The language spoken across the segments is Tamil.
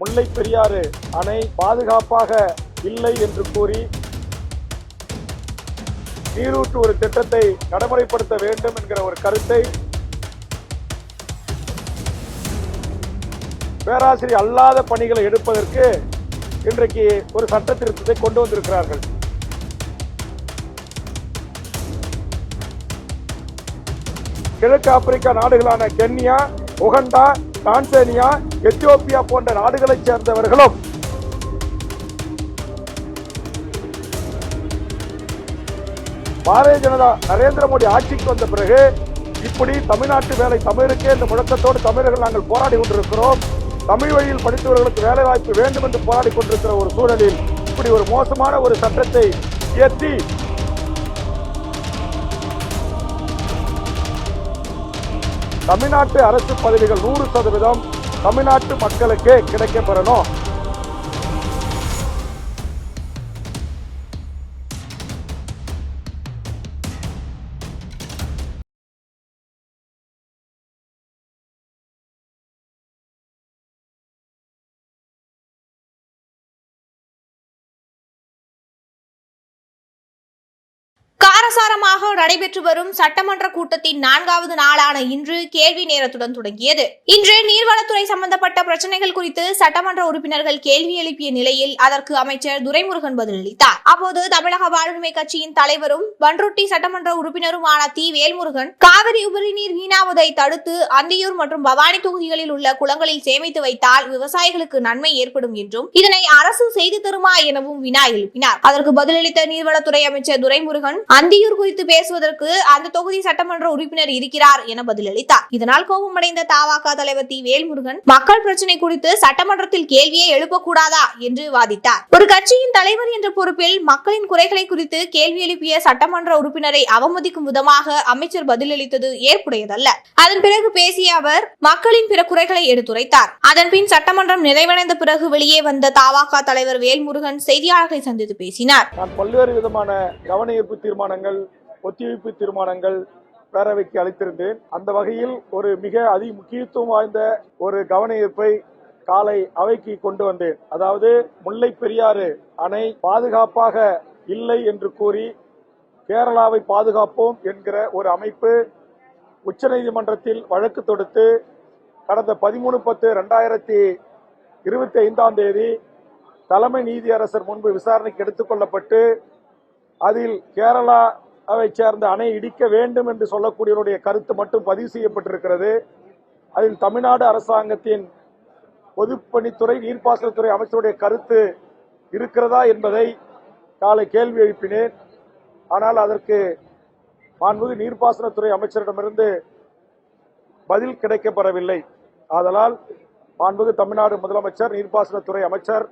முல்லை பெரியாறு அணை பாதுகாப்பாக இல்லை என்று கூறி நீரூற்று ஒரு திட்டத்தை நடைமுறைப்படுத்த வேண்டும் என்கிற ஒரு கருத்தை பேராசிரியர் அல்லாத பணிகளை எடுப்பதற்கு இன்றைக்கு ஒரு சட்ட திருத்தத்தை கொண்டு வந்திருக்கிறார்கள். கிழக்கு ஆப்பிரிக்கா நாடுகளான கென்யா உகண்டா டான்சேனியா எத்தியோப்பியா போன்ற நாடுகளைச் சேர்ந்தவர்களும் பாரதிய ஜனதா நரேந்திர மோடி ஆட்சிக்கு வந்த பிறகு இப்படி தமிழ்நாட்டு வேலை தமிழருக்கே இந்த முழக்கத்தோடு தமிழர்கள் நாங்கள் போராடி கொண்டிருக்கிறோம். தமிழ் வழியில் படித்தவர்களுக்கு வேலை வாய்ப்பு வேண்டும் என்று போராடி கொண்டிருக்கிற ஒரு சூழலில் இப்படி ஒரு மோசமான ஒரு சட்டத்தை இயற்றி தமிழ்நாட்டு அரசு பதவிகள் நூறு சதவீதம் தமிழ்நாட்டு மக்களுக்கே கிடைக்கப் காரசாரமாக நடைபெற்று வரும் சட்டமன்ற கூட்டத்தின் நான்காவது நாளான இன்று கேள்வி நேரத்துடன் தொடங்கியது. இன்று நீர்வளத்துறை சம்பந்தப்பட்ட பிரச்சனைகள் குறித்து சட்டமன்ற உறுப்பினர்கள் கேள்வி எழுப்பிய நிலையில் அதற்கு அமைச்சர் துரைமுருகன் பதிலளித்தார். அப்போது தமிழக வாழ்வுரிமை கட்சியின் தலைவரும் பன்ருட்டி சட்டமன்ற உறுப்பினருமான தி. வேல்முருகன் காவிரி உபரிநீர் வீணாவதை தடுத்து அந்தியூர் மற்றும் பவானி தொகுதிகளில் உள்ள குளங்களில் சேமித்து வைத்தால் விவசாயிகளுக்கு நன்மை ஏற்படும் என்றும் இதனை அரசு செய்து தருமா எனவும் வினா எழுப்பினார். அதற்கு பதிலளித்த நீர்வளத்துறை அமைச்சர் துரைமுருகன் அந்தியூர் குறித்து பேசுவதற்கு அந்த தொகுதி சட்டமன்ற உறுப்பினர் இருக்கிறார் என பதிலளித்தார். இதனால் கோபமடைந்த தாவாக தலைவர் தி. வேல்முருகன் மக்கள் பிரச்சனை குறித்து சட்டமன்றத்தில் கேள்வியை எழுப்பக்கூடாதா என்று வாதிட்டார். ஒரு கட்சியின் தலைவர் என்ற பொறுப்பில் மக்களின் குறைகளை குறித்து கேள்வி எழுப்பிய சட்டமன்ற உறுப்பினரை அவமதிக்கும் விதமாக அமைச்சர் பதிலளித்தது ஏற்புடையதல்ல. அதன் பிறகு பேசிய அவர் மக்களின் பிற குறைகளை எடுத்துரைத்தார். அதன்பின் சட்டமன்றம் நிறைவடைந்த பிறகு வெளியே வந்த தவாக தலைவர் வேல்முருகன் செய்தியாளர்களை சந்தித்து பேசினார். பல்வேறு விதமான கவனஈர்ப்பு தீர்மானங்கள் ஒத்திவைப்பு தீர்மானங்கள் பேரவைக்கு அளித்திருந்தேன். அந்த வகையில் ஒரு மிக அதி முக்கியத்துவம் வாய்ந்த ஒரு கவன ஈர்ப்பை காலை அவைக்கு கொண்டு வந்தேன். அதாவது முல்லை பெரியாறு அணை பாதுகாப்பாக இல்லை என்று கூறி கேரளாவை பாதுகாப்போம் என்கிற ஒரு அமைப்பு உச்சநீதிமன்றத்தில் வழக்கு தொடுத்து கடந்த பதிமூணு பத்து ரெண்டாயிரத்தி இருபத்தி ஐந்தாம் தேதி தலைமை நீதியரசர் முன்பு விசாரணைக்கு எடுத்துக்கொள்ளப்பட்டு அதில் கேரளாவை சேர்ந்த அணை இடிக்க வேண்டும் என்று சொல்லக்கூடியவருடைய கருத்து மட்டும் பதிவு செய்யப்பட்டிருக்கிறது. அதில் தமிழ்நாடு அரசாங்கத்தின் பொதுப்பணித்துறை நீர்ப்பாசனத்துறை அமைச்சருடைய கருத்து இருக்கிறதா என்பதை காலை கேள்வி எழுப்பினேன். ஆனால் அதற்கு மாண்புமிகு நீர்ப்பாசனத்துறை அமைச்சரிடமிருந்து பதில் கிடைக்கப்பெறவில்லை. ஆதலால் மாண்புமிகு தமிழ்நாடு முதலமைச்சர் நீர்ப்பாசனத்துறை அமைச்சர்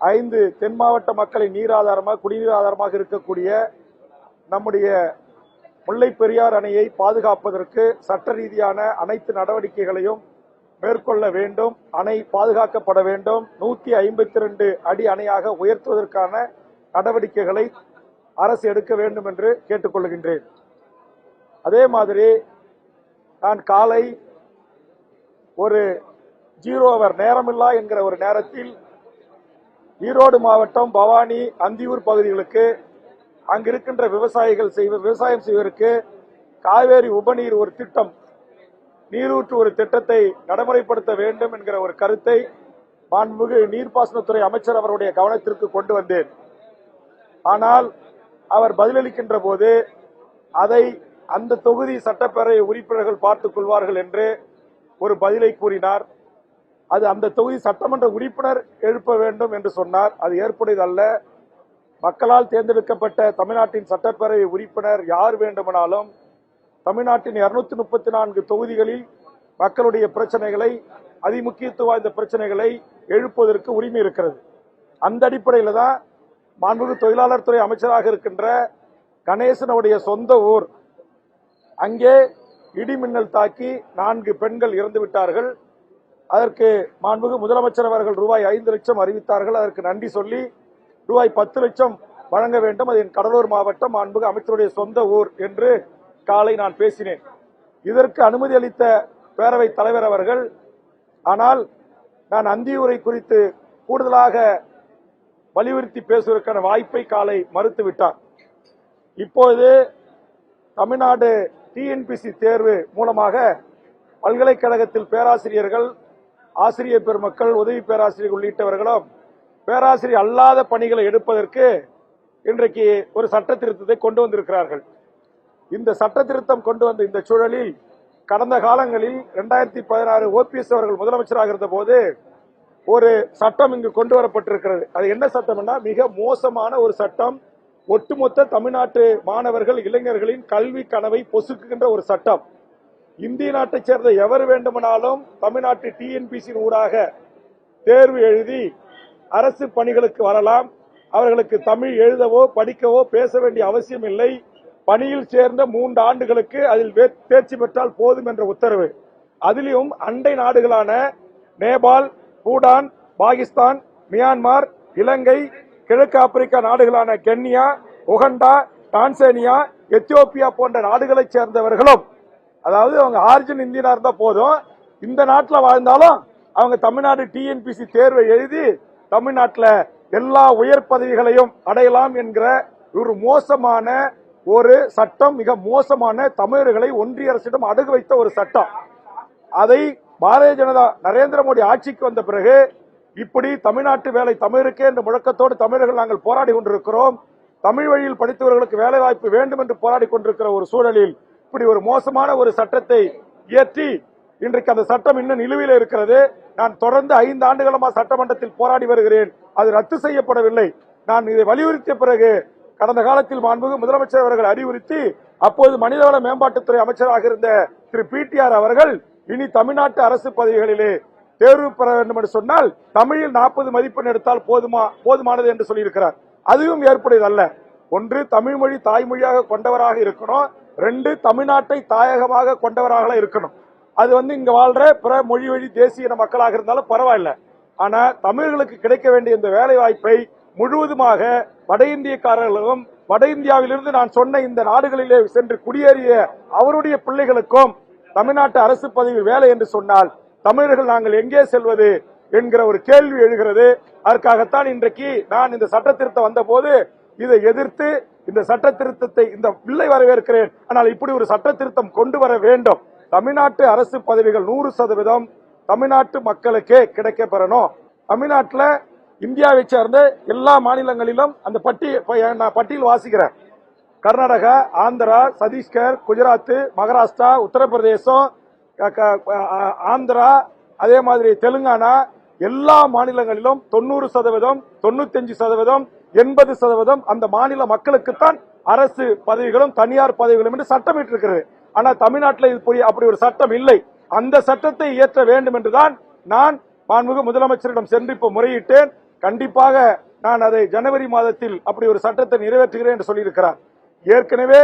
ஐந்து தென் மாவட்ட மக்களின் நீர் ஆதாரமாக குடிநீர் ஆதாரமாக இருக்கக்கூடிய நம்முடைய முல்லை பெரியார் அணையை பாதுகாப்பதற்கு சட்ட ரீதியான அனைத்து நடவடிக்கைகளையும் மேற்கொள்ள வேண்டும். அணை பாதுகாக்கப்பட வேண்டும். நூத்தி ஐம்பத்தி ரெண்டு அடி அணையாக உயர்த்துவதற்கான நடவடிக்கைகளை அரசு எடுக்க வேண்டும் என்று கேட்டுக்கொள்கின்றேன். அதே மாதிரி நான் காலை ஒரு ஜீரோ அவர் நேரமில்லா என்கிற ஒரு நேரத்தில் ஈரோடு மாவட்டம் பவானி அந்தியூர் பகுதிகளுக்கு அங்கிருக்கின்ற விவசாயிகள் செய்வ விவசாயம் செய்வதற்கு காவேரி உபநீர் ஒரு திட்டம் நீரூற்று ஒரு திட்டத்தை நடைமுறைப்படுத்த வேண்டும் என்கிற ஒரு கருத்தை மாண்புமிகு நீர்ப்பாசனத்துறை அமைச்சர் அவருடைய கவனத்திற்கு கொண்டு வந்தேன். ஆனால் அவர் பதிலளிக்கின்ற போது அதை அந்த தொகுதி சட்டப்பேரவை உறுப்பினர்கள் பார்த்துக் கொள்வார்கள் என்று ஒரு பதிலை கூறினார். அது அந்த தொகுதி சட்டமன்ற உறுப்பினர் எழுப்ப வேண்டும் என்று சொன்னார். அது ஏற்புடையதல்ல. மக்களால் தேர்ந்தெடுக்கப்பட்ட தமிழ்நாட்டின் சட்டப்பேரவை உறுப்பினர் யார் வேண்டுமானாலும் தமிழ்நாட்டின் இருநூத்தி முப்பத்தி நான்கு தொகுதிகளில் மக்களுடைய பிரச்சனைகளை அதிமுக்கியத்துவம் வாய்ந்த பிரச்சனைகளை எழுப்புவதற்கு உரிமை இருக்கிறது. அந்த அடிப்படையில் தான் மாண்புமிகு தொழிலாளர் துறை அமைச்சராக இருக்கின்ற கணேசனுடைய சொந்த ஊர். அங்கே இடிமின்னல் தாக்கி நான்கு பெண்கள் இறந்து விட்டார்கள். அதற்கு மாண்புமிகு முதலமைச்சர் அவர்கள் ரூபாய் ஐந்து லட்சம் அறிவித்தார்கள். அதற்கு நன்றி சொல்லி ரூபாய் பத்து லட்சம் வழங்க வேண்டும். அது என் கடலூர் மாவட்டம் மாண்புமிகு அமைச்சருடைய சொந்த ஊர் என்று காலை நான் பேசினேன். இதற்கு அனுமதி அளித்த பேரவைத் தலைவர் அவர்கள் ஆனால் நான் அந்தியூரை குறித்து கூடுதலாக வலியுறுத்தி பேசுவதற்கான வாய்ப்பை காலை மறுத்துவிட்டார் இப்போது தமிழ்நாடு டிஎன்பிசி தேர்வு மூலமாக பல்கலைக்கழகத்தில் பேராசிரியர்கள் ஆசிரியர் பெருமக்கள் உதவி பேராசிரியர் உள்ளிட்டவர்களும் பேராசிரியர் அல்லாத பணிகளை எடுப்பதற்கு இன்றைக்கு ஒரு சட்ட திருத்தத்தை கொண்டு வந்திருக்கிறார்கள். இந்த சட்ட திருத்தம் கொண்டு வந்த இந்த சூழலில் கடந்த காலங்களில் இரண்டாயிரத்தி பதினாறு ஓபிஎஸ் அவர்கள் முதலமைச்சராக இருந்த போது ஒரு சட்டம் இங்கு கொண்டு வரப்பட்டிருக்கிறது. அது என்ன சட்டம்னா மிக மோசமான ஒரு சட்டம். ஒட்டுமொத்த தமிழ்நாட்டு மாணவர்கள் இளைஞர்களின் கல்வி கனவை பொசுக்குகின்ற ஒரு சட்டம். இந்திய நாட்டைச் சேர்ந்த எவர் வேண்டுமானாலும் தமிழ்நாட்டு டிஎன்பிசி ஊடாக தேர்வு எழுதி அரசு பணிகளுக்கு வரலாம். அவர்களுக்கு தமிழ் எழுதவோ படிக்கவோ பேச வேண்டிய அவசியம் இல்லை. பணியில் சேர்ந்த மூன்று ஆண்டுகளுக்கு அதில் வே- தேர்ச்சி பெற்றால் போதும் என்ற உத்தரவு. அதிலும் அண்டை நாடுகளான நேபாள் பூடான் பாகிஸ்தான் மியான்மர் இலங்கை கிழக்கு ஆப்பிரிக்கா நாடுகளான கென்யா உகண்டா டான்சேனியா எத்தியோப்பியா போன்ற நாடுகளைச் சேர்ந்தவர்களும் அதாவது அவங்க ஆரிஜின் இந்தியனா இருந்தா போதும் இந்த நாட்டில் வாழ்ந்தாலும் அவங்க தமிழ்நாடு டிஎன்பிசி தேர்வை எழுதி தமிழ்நாட்டில் எல்லா உயர் பதவிகளையும் அடையலாம் என்கிற ஒரு மோசமான ஒரு சட்டம் மிக மோசமான தமிழர்களை ஒன்றிய அரசிடம் அடகு வைத்த ஒரு சட்டம். அதை பாரதிய ஜனதா நரேந்திர மோடி ஆட்சிக்கு வந்த பிறகு இப்படி தமிழ்நாட்டு வேலை தமிழருக்கே என்ற முழக்கத்தோடு தமிழர்கள் நாங்கள் போராடி கொண்டிருக்கிறோம். தமிழ் வழியில் படித்தவர்களுக்கு வேலை வாய்ப்பு வேண்டும் என்று போராடி கொண்டிருக்கிற ஒரு சூழலில் இப்படி ஒரு மோசமான ஒரு சட்டத்தை இயற்றி இன்றைக்கு அந்த சட்டம் இன்னும் நிலுவையில் இருக்கிறது. நான் தொடர்ந்து ஐந்து ஆண்டுகளமா சட்டமன்றத்தில் போராடி வருகிறேன். அது ரத்து செய்யப்படவில்லை. நான் இதை வலியுறுத்திய பிறகு கடந்த காலத்தில் மாண்புமிகு முதலமைச்சர் அவர்கள் அறிவுறுத்தி அப்போது மனிதவள மேம்பாட்டுத்துறை அமைச்சராக இருந்த திரு பிடிஆர் அவர்கள் இனி தமிழ்நாட்டு அரசு பதவிகளிலே தேர்வு பெற வேண்டும் என்று சொன்னால் தமிழில் நாற்பது மதிப்பெண் எடுத்தால் போதுமா போதுமானது என்று சொல்லியிருக்கிறார். அதுவும் ஏற்புடையதல்ல. ஒன்று தமிழ் மொழி தாய்மொழியாக கொண்டவராக இருக்கணும். ரெண்டு தமிழ்நாட்டை தாயகமாக கொண்டவராக இருக்கணும். அது வந்து இங்க வாழ்ற பிற மொழி வழி தேசிய இன மக்களாக இருந்தாலும் பரவாயில்ல. ஆனா தமிழர்களுக்கு கிடைக்க வேண்டிய இந்த வேலை வாய்ப்பை முழுவதுமாக வட இந்தியக்காரர்களும் வட இந்தியாவிலிருந்து நான் சொன்ன இந்த நாடுகளிலே சென்று குடியேறிய அவருடைய பிள்ளைகளுக்கும் தமிழ்நாட்டு அரசு பதவி வேலை என்று சொன்னால் தமிழர்கள் நாங்கள் எங்கே செல்வது என்கிற ஒரு கேள்வி எழுகிறது. அதற்காகத்தான் இன்றைக்கு நான் இந்த சட்ட திருத்தம் வந்தபோது இதை எதிர்த்து இந்த சட்ட திருத்தத்தை இந்த பிள்ளை வரவேற்கிறேன். ஆனால் இப்படி ஒரு சட்ட திருத்தம் கொண்டு வர வேண்டும். தமிழ்நாட்டு அரசு பதவிகள் நூறு சதவீதம் தமிழ்நாட்டு மக்களுக்கே கிடைக்க பெறணும் தமிழ்நாட்டில் இந்தியாவை சேர்ந்த எல்லா மாநிலங்களிலும் அந்த பட்டி நான் பட்டியல் வாசிக்கிறேன். கர்நாடகா ஆந்திரா சத்தீஸ்கர் குஜராத் மகாராஷ்டிரா உத்தரப்பிரதேசம் ஆந்திரா அதே மாதிரி தெலுங்கானா எல்லா மாநிலங்களிலும் தொண்ணூறு சதவீதம் தொண்ணூத்தஞ்சு சதவீதம் எண்பது சதவீதம் அந்த மாநில மக்களுக்குத்தான் அரசு பதவிகளும் தனியார் பதவிகளும் என்று சட்டமிட்டிருக்கிறது ஆனா தமிழ்நாட்டில் இது புரிய- அப்படி ஒரு சட்டம் இல்லை. அந்த சட்டத்தை இயற்ற வேண்டும் என்றுதான் நான் மாண்புமிகு முதலமைச்சரிடம் சென்று இப்போ முறையிட்டேன். கண்டிப்பாக நான் அதை ஜனவரி மாதத்தில் அப்படி ஒரு சட்டத்தை நிறைவேற்றுகிறேன் என்று சொல்லியிருக்கிறார். ஏற்கனவே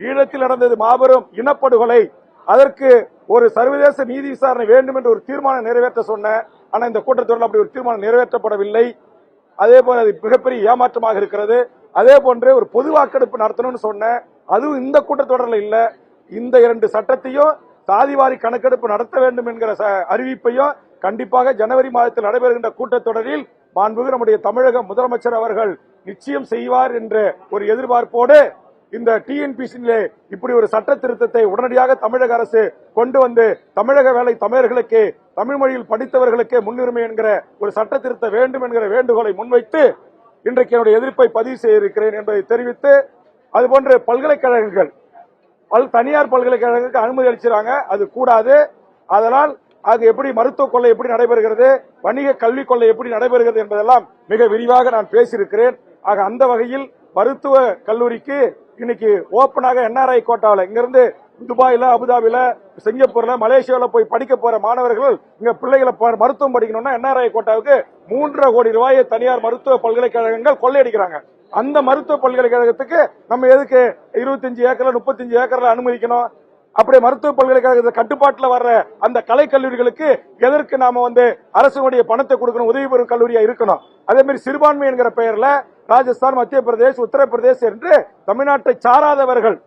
ஈழத்தில் நடந்தது மாபெரும் இனப்படுகொலை. அதற்கு ஒரு சர்வதேச நீதி விசாரணை வேண்டும் என்று ஒரு தீர்மானம் நிறைவேற்ற சொன்னேன் ஆனா இந்த கூட்டத்தொடரில் அப்படி ஒரு தீர்மானம் நிறைவேற்றப்படவில்லை. அதே போல அது மிகப்பெரிய ஏமாற்றமாக இருக்கிறது. அதே போன்று ஒரு பொது வாக்கெடுப்பு நடத்தணும்னு சொன்னேன் அதுவும் இந்த கூட்டத்தொடரில் இல்ல. இந்த இரண்டு சட்டத்தையும் சாதிவாரி கணக்கெடுப்பு நடத்த வேண்டும் என்கிற ச- அறிவிப்பையும் கண்டிப்பாக ஜனவரி மாதத்தில் நடைபெறுகின்ற கூட்டத்தொடரில் மாண்புமிகு நம்முடைய தமிழக முதலமைச்சர் அவர்கள் நிச்சயம் செய்வார் என்ற ஒரு எதிர்பார்ப்போடு இந்த டிஎன்பிசியிலே இப்படி ஒரு சட்ட திருத்தத்தை உடனடியாக தமிழக அரசு கொண்டு வந்து தமிழக வேலை தமிழர்களுக்கு தமிழ் மொழியில் படித்தவர்களுக்கே முன்னுரிமை என்கிற ஒரு சட்ட திருத்த வேண்டும் என்கிற வேண்டுகோளை முன்வைத்து இன்றைக்கு என்னுடைய எதிர்ப்பை பதிவு செய்திருக்கிறேன் என்பதை தெரிவித்து அதுபோன்று பல்கலைக்கழகங்கள் பல் தனியார் பல்கலைக்கழகங்களுக்கு அனுமதி அளிச்சிருக்காங்க. அது கூடாது. அதனால் அது எப்படி மருத்துவ கொள்ளை எப்படி நடைபெறுகிறது வணிக கல்வி கொள்ளை எப்படி நடைபெறுகிறது என்பதெல்லாம் மிக விரிவாக நான் பேசியிருக்கிறேன். ஆக அந்த வகையில் மருத்துவ கல்லூரிக்கு இன்னைக்கு ஓப்பனாக என்ஆர்ஐ கோட்டாவில் இங்கிருந்து துபாயில அபுதாபில சிங்கப்பூர்ல மலேசியாவில போய் படிக்க போற மாணவர்கள் இங்க பிள்ளைகளை ப- மருத்துவம் படிக்கணும்னா என்ஆர்ஐ கோட்டாவுக்கு மூன்றரை கோடி ரூபாயை தனியார் மருத்துவ பல்கலைக்கழகங்கள் கொள்ளையடிக்கிறாங்க. அந்த மருத்துவ பல்கலைக்கழகத்துக்கு நம்ம எதுக்கு இருபத்தஞ்சு ஏக்கர்ல முப்பத்தஞ்சு ஏக்கர்ல அனுமதிக்கணும்? அப்படியே மருத்துவ பல்கலைக்கழக கட்டுப்பாட்டில் வர்ற அந்த கலை கல்லூரிகளுக்கு எதற்கு நாம வந்து அரசுடைய பணத்தை கொடுக்கணும் உதவி பெறும் கல்லூரியா இருக்கணும்? அதே மாதிரி சிறுபான்மை என்கிற பெயர்ல ராஜஸ்தான் மத்திய பிரதேஷ் உத்தரப்பிரதேஷ் என்று தமிழ்நாட்டை சாராதவர்கள்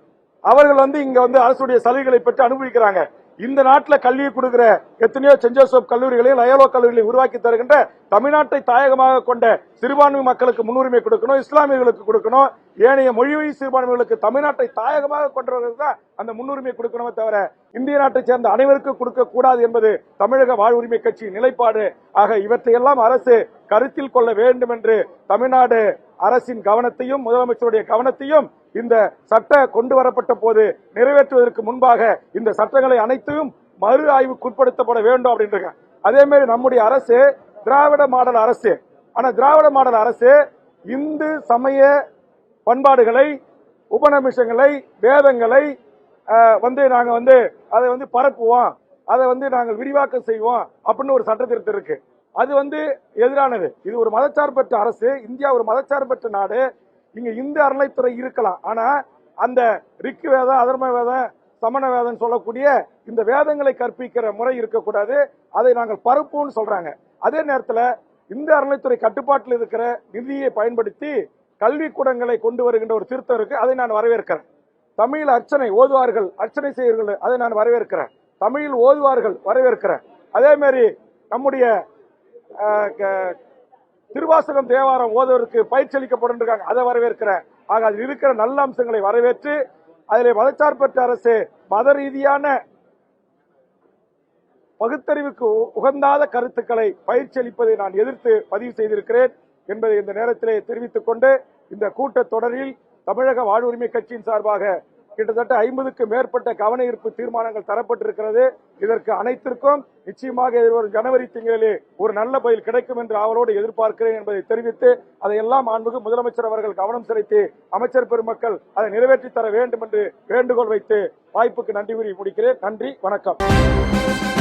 அவர்கள் வந்து இங்க வந்து அரசுடைய சலுகைகளை பெற்று அனுபவிக்கிறாங்க. இந்த நாட்டில் கல்வி கொடுக்கிற எத்தனையோ சென்ட் ஜோசப் கல்லூரிகளையும் லயோலோ கல்லூரிகளையும் உருவாக்கி தருகின்ற தமிழ்நாட்டை தாயகமாக கொண்ட சிறுபான்மை மக்களுக்கு முன்னுரிமை கொடுக்கணும் இஸ்லாமியர்களுக்கு கொடுக்கணும் ஏனைய மொழிவழி சிறுபான்மைகளுக்கு தமிழ்நாட்டை தாயகமாக கொண்டவர்கள் தான் அந்த முன்னுரிமை கொடுக்கணுமே தவிர இந்திய நாட்டை சேர்ந்த அனைவருக்கும் கொடுக்க கூடாது என்பது தமிழக வாழ்வுரிமை கட்சியின் நிலைப்பாடு. ஆக இவற்றையெல்லாம் அரசு கருத்தில் கொள்ள வேண்டும் என்று தமிழ்நாடு அரசின் கவனத்தையும் முதலமைச்சருடைய கவனத்தையும் இந்த சட்ட கொண்டு வரப்பட்ட போது நிறைவேற்றுவதற்கு முன்பாக இந்த சட்டங்களை அனைத்தையும் மறு ஆய்வுக்குட்படுத்தப்பட வேண்டும் அப்படின்றாங்க. அதே மாதிரி நம்முடைய அரசு திராவிட மாடல் அரசு. ஆனா திராவிட மாடல் அரசு இந்து சமய பண்பாடுகளை உபநிமிஷங்களை வேதங்களை வந்து நாங்க வந்து அதை வந்து பரப்புவோம். அதை வந்து நாங்கள் விரிவாக்கம் செய்வோம் அப்படின்னு ஒரு சட்ட திருத்தம் இருக்கு. அது வந்து எதிரானது. இது ஒரு மதச்சார்பற்ற அரசு. இந்தியா ஒரு மதச்சார்பற்ற நாடு. நீங்க இந்து அறநிலைத்துறை இருக்கலாம். ஆனா அந்த ரிக்கு வேதம் அதர்ம வேதம் சமண வேதம் சொல்லக்கூடிய இந்த வேதங்களை கற்பிக்கிற முறை இருக்கக்கூடாது. அதை நாங்கள் பருப்புன்னு சொல்றாங்க. அதே நேரத்தில் இந்த அறநிலைத்துறை கட்டுப்பாட்டில் இருக்கிற நிதியை பயன்படுத்தி கல்விக்கூடங்களை கொண்டு வருகின்ற ஒரு திருத்தம் இருக்கு. அதை நான் வரவேற்கிறேன். தமிழ் அர்ச்சனை ஓதுவார்கள் அர்ச்சனை செய்வர்கள் அதை நான் வரவேற்கிறேன். தமிழில் ஓதுவார்கள் வரவேற்கிறேன். அதே மாதிரி நம்முடைய க- திருவாசகம் தேவாரம் ஓதுவதற்கு பயிற்சி அளிக்கப்படும் இருக்காங்க. அதை வரவேற்கிறேன். ஆக அதில் இருக்கிற நல்ல அம்சங்களை வரவேற்று அதில் மதச்சார்பற்ற அரசு மத ரீதியான பகுத்தறிவுக்கு உ- உகந்தாத கருத்துக்களை பயிற்சி அளிப்பதை நான் எதிர்த்து பதிவு செய்திருக்கிறேன் என்பதை இந்த நேரத்திலே தெரிவித்துக் கொண்டு இந்த கூட்டத்தொடரில் தமிழக வாழ்வுரிமை கட்சியின் சார்பாக கிட்டத்தட்ட ஐம்பதுக்கு மேற்பட்ட கவன ஈர்ப்பு தீர்மானங்கள் தரப்பட்டிருக்கிறது. இதற்கு அனைத்திற்கும் நிச்சயமாக எதிர்வரும் ஜனவரி திங்களிலே ஒரு நல்ல பதில் கிடைக்கும் என்று அவரோடு எதிர்பார்க்கிறேன் என்பதை தெரிவித்து அதையெல்லாம் மாண்புக்கு முதலமைச்சர் அவர்கள் கவனம் செலுத்தி அமைச்சர் பெருமக்கள் அதை நிறைவேற்றி தர வேண்டும் என்று வேண்டுகோள் வைத்து வாய்ப்புக்கு நன்றி கூறி முடிக்கிறேன். நன்றி வணக்கம்.